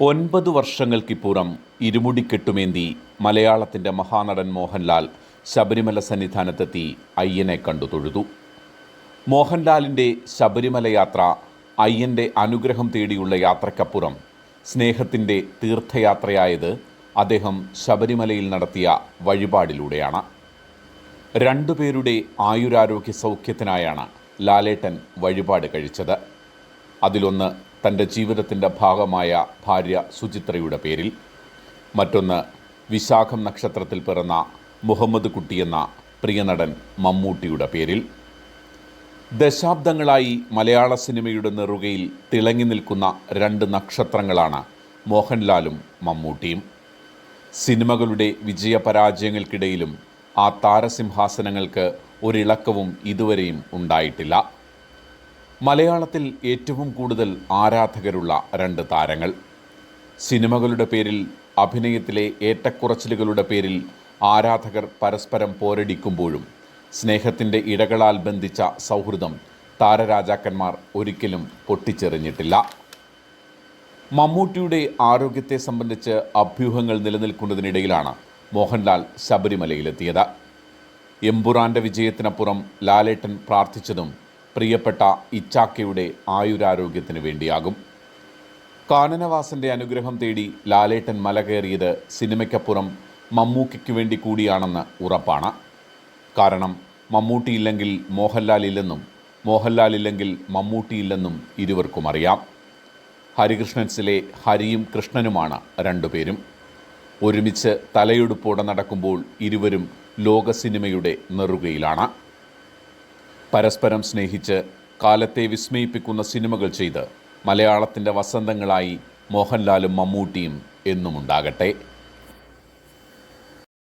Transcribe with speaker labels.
Speaker 1: ഒൻപത് വർഷങ്ങൾക്കിപ്പുറം ഇരുമുടിക്കെട്ടുമേന്തി മലയാളത്തിന്റെ മഹാനടൻ മോഹൻലാൽ ശബരിമല സന്നിധാനത്തെത്തി അയ്യനെ കണ്ടു തൊഴുതു. മോഹൻലാലിന്റെ ശബരിമല യാത്ര അയ്യന്റെ അനുഗ്രഹം തേടിയുള്ള യാത്രയ്ക്കപ്പുറം സ്നേഹത്തിന്റെ തീർത്ഥയാത്രയായത് അദ്ദേഹം ശബരിമലയിൽ നടത്തിയ വഴിപാടിലൂടെയാണ്. രണ്ടുപേരുടെ ആയുരാരോഗ്യ സൗഖ്യത്തിനായാണ് ലാലേട്ടൻ വഴിപാട് കഴിച്ചത്. അതിലൊന്ന് തന്റെ ജീവിതത്തിന്റെ ഭാഗമായ ഭാര്യ സുചിത്രയുടെ പേരിൽ മറ്റൊന്ന് വിശാഖം നക്ഷത്രത്തിൽ പിറന്ന മുഹമ്മദ് കുട്ടി കുട്ടിയെന്ന പ്രിയനടൻ മമ്മൂട്ടിയുടെ പേരിൽ. ദശാബ്ദങ്ങളായി മലയാള സിനിമയുടെ നെറുകയിൽ തിളങ്ങി നിൽക്കുന്ന രണ്ട് നക്ഷത്രങ്ങളാണ് മോഹൻലാലും മമ്മൂട്ടിയും. സിനിമകളുടെ വിജയപരാജയങ്ങൾക്കിടയിലും ആ താരസിംഹാസനങ്ങൾക്ക് ഒരിളക്കവും ഇതുവരെയും ഉണ്ടായിട്ടില്ല. മലയാളത്തിൽ ഏറ്റവും കൂടുതൽ ആരാധകരുള്ള രണ്ട് താരങ്ങൾ. സിനിമകളുടെ പേരിൽ അഭിനയത്തിലെ ഏറ്റക്കുറച്ചിലുകളുടെ പേരിൽ ആരാധകർ പരസ്പരം പോരടിക്കുമ്പോഴും സ്നേഹത്തിന്റെ ഇടകളാൽ ബന്ധിച്ച സൗഹൃദം താരരാജാക്കന്മാർ ഒരിക്കലും പൊട്ടിച്ചെറിഞ്ഞിട്ടില്ല. മമ്മൂട്ടിയുടെ ആരോഗ്യത്തെ സംബന്ധിച്ച് അഭ്യൂഹങ്ങൾ നിലനിൽക്കുന്നതിനിടയിലാണ് മോഹൻലാൽ ശബരിമലയിലെത്തിയത്. എമ്പുറാന്റെ വിജയത്തിനപ്പുറം ലാലേട്ടൻ പ്രാർത്ഥിച്ചതും പ്രിയപ്പെട്ട ഇച്ചാക്കയുടെ ആയുരാരോഗ്യത്തിന് വേണ്ടിയാകും. കാനനവാസന്റെ അനുഗ്രഹം തേടി ലാലേട്ടൻ മല കയറിയത് സിനിമയ്ക്കപ്പുറം മമ്മൂക്കയ്ക്ക് വേണ്ടി കൂടിയാണെന്ന് ഉറപ്പാണ്. കാരണം മമ്മൂട്ടിയില്ലെങ്കിൽ മോഹൻലാൽ ഇല്ലെങ്കിൽ മമ്മൂട്ടിയില്ലെന്നും ഇരുവർക്കും അറിയാം. ഹരികൃഷ്ണൻസിലെ ഹരിയും കൃഷ്ണനുമാണ് രണ്ടുപേരും. ഒരുമിച്ച് തലയെടുപ്പോടെ നടക്കുമ്പോൾ ഇരുവരും ലോക സിനിമയുടെ നെറുകയിലാണ്. പരസ്പരം സ്നേഹിച്ച് കാലത്തെ വിസ്മയിപ്പിക്കുന്ന സിനിമകൾ ചെയ്ത് മലയാളത്തിന്റെ വസന്തങ്ങളായി മോഹൻലാലും മമ്മൂട്ടിയും എന്നുമുണ്ടാകട്ടെ.